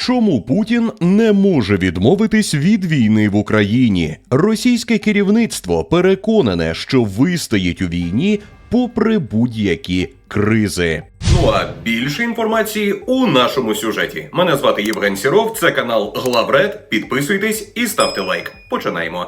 Чому Путін не може відмовитись від війни в Україні? Російське керівництво переконане, що вистоїть у війні попри будь-які кризи. Ну а більше інформації у нашому сюжеті. Мене звати Євген Сіров, це канал Главред. Підписуйтесь і ставте лайк. Починаємо.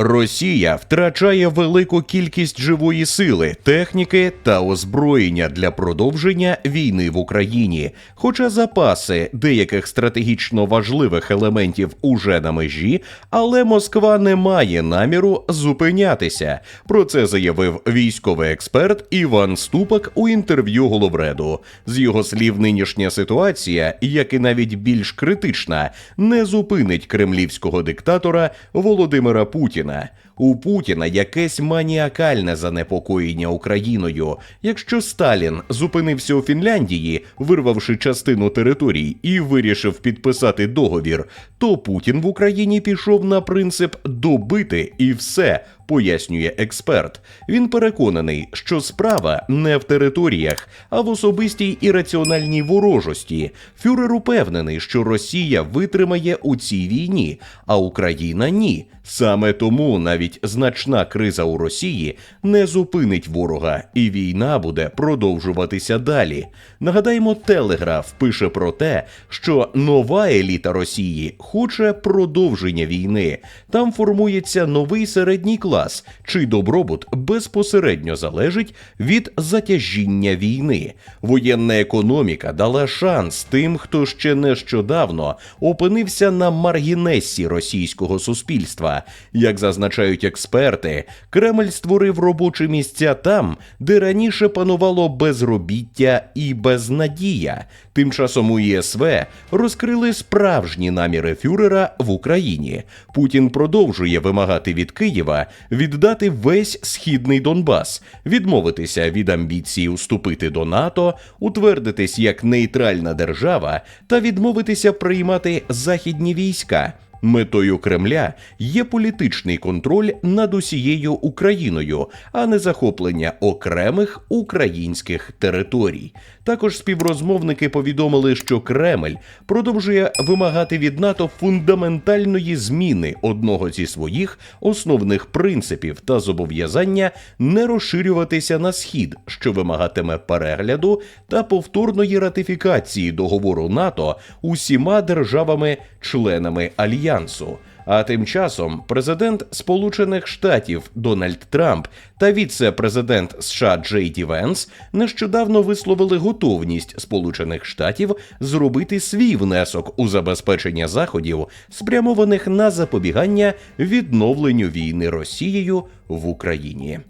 Росія втрачає велику кількість живої сили, техніки та озброєння для продовження війни в Україні. Хоча запаси деяких стратегічно важливих елементів уже на межі, але Москва не має наміру зупинятися. Про це заявив військовий експерт Іван Ступак у інтерв'ю Головреду. З його слів, нинішня ситуація, як і навіть більш критична, не зупинить кремлівського диктатора Володимира Путіна. У Путіна якесь маніакальне занепокоєння Україною. Якщо Сталін зупинився у Фінляндії, вирвавши частину територій і вирішив підписати договір, то Путін в Україні пішов на принцип добити і все. Пояснює експерт. Він переконаний, що справа не в територіях, а в особистій і раціональній ворожості. Фюрер упевнений, що Росія витримає у цій війні, а Україна ні. Саме тому навіть значна криза у Росії не зупинить ворога, і війна буде продовжуватися далі. Нагадаємо, Телеграф пише про те, що нова еліта Росії хоче продовження війни. Там формується новий середній клас, чий добробут безпосередньо залежить від затяжіння війни. Воєнна економіка дала шанс тим, хто ще нещодавно опинився на маргінесі російського суспільства. Як зазначають експерти, Кремль створив робочі місця там, де раніше панувало безробіття і безнадія. Тим часом у ЄСВ розкрили справжні наміри фюрера в Україні. Путін продовжує вимагати від Києва віддати весь східний Донбас, відмовитися від амбіції уступити до НАТО, утвердитись як нейтральна держава та відмовитися приймати західні війська. Метою Кремля є політичний контроль над усією Україною, а не захоплення окремих українських територій. Також співрозмовники повідомили, що Кремль продовжує вимагати від НАТО фундаментальної зміни одного зі своїх основних принципів та зобов'язання не розширюватися на схід, що вимагатиме перегляду та повторної ратифікації договору НАТО усіма державами-членами альянсу. А тим часом президент Сполучених Штатів Дональд Трамп та віце-президент США Джей Ді Венс нещодавно висловили готовність Сполучених Штатів зробити свій внесок у забезпечення заходів, спрямованих на запобігання відновленню війни Росією в Україні.